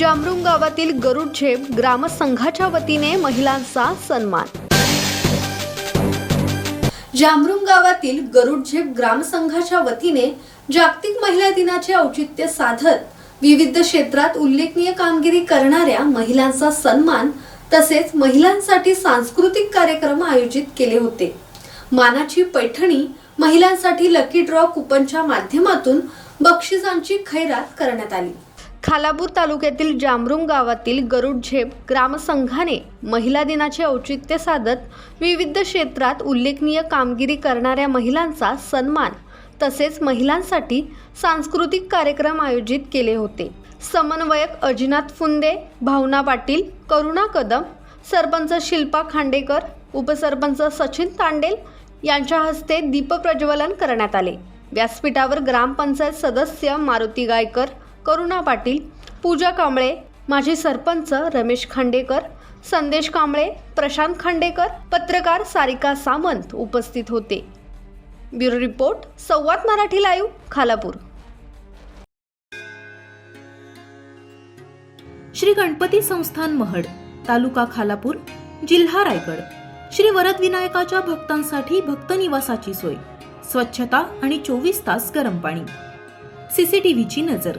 गावातील गरुड झेप ग्रामसंघाच्या वतीने महिलांचा सन्मान. जांबरुंग गावातील गरुड झेप ग्रामसंघाच्या वतीने जागतिक महिला दिनाचे औचित्य साधत विविध क्षेत्रात उल्लेखनीय कामगिरी करणाऱ्या महिलांचा सन्मान तसेच महिलांसाठी सांस्कृतिक कार्यक्रम आयोजित केले होते. मानाची पैठणी महिलांसाठी लकी ड्रॉ कुपनच्या माध्यमातून बक्षिसांची खैरात करण्यात आली. खालापूर तालुक्यातील जामरुम गावातील गरुड झेप ग्रामसंघाने महिला दिनाचे औचित्य साधत विविध क्षेत्रात उल्लेखनीय कामगिरी करणाऱ्या महिलांचा सन्मान तसेच महिलांसाठी सांस्कृतिक कार्यक्रम आयोजित केले होते. समन्वयक अजिनाथ फुंदे भावना पाटील करुणा कदम सरपंच शिल्पा खांडेकर उपसरपंच सचिन तांडेल यांच्या हस्ते दीपप्रज्वलन करण्यात आले. व्यासपीठावर ग्रामपंचायत सदस्य मारुती गायकर करुणा पाटील पूजा कांबळे माजी सरपंच रमेश खांडेकर संदेश कांबळे प्रशांत खांडेकर पत्रकार सारिका सामंत उपस्थित होते. Bureau report Samvad Marathi live Khalapur. Shri Ganpati Sansthan Mahad taluka Khalapur जिल्हा रायगड. श्री वरद विनायकाच्या भक्तांसाठी भक्त निवासाची सोय. स्वच्छता आणि चोवीस तास गरम पाणी. सीसीटीव्हीची नजर.